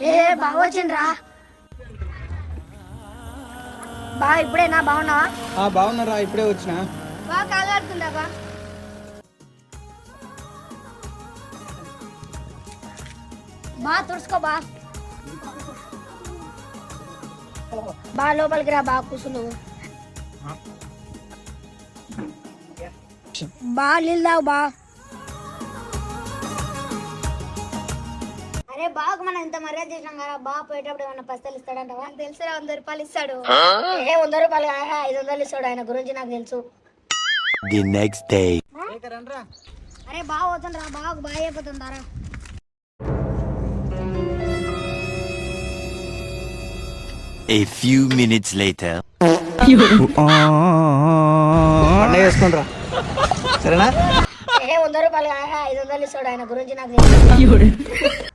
ఏ బాగా వచ్చిండ్రా బా ఇప్పుడేనా బాగున్నావా? ఆ బాగున్నారా ఇప్పుడే వచ్చిన? బా కాలు కడుతుందా బా. బా తుడుచుకో బా. బా లోపలికి రా బా కూర్చును బా నీళ్ళు తాగు బా. అరే బాగా మనం ఇంత మర్యాద చేసినాం కదా బా పోయేటప్పుడు ఏమన్నా పస్తలు ఇస్తాడంటావా? తెలుసు వంద రూపాయలు ఇస్తాడు. ఏ వంద రూపాయలు కాదు, ఐదు వందలు ఇస్తాడు ఆయన గురించి నాకు తెలుసు. The next day. అరే బాగా పోతుండ్రా బాగా బాగా అయిపోతుందారా A few minutes later. పండగ చేసుకుంటారా సరేనా? ఏ వంద రూపాయలు కాదు, ఐదు వందలు ఇస్తాడు ఆయన గురించి నాకు తెలుసు.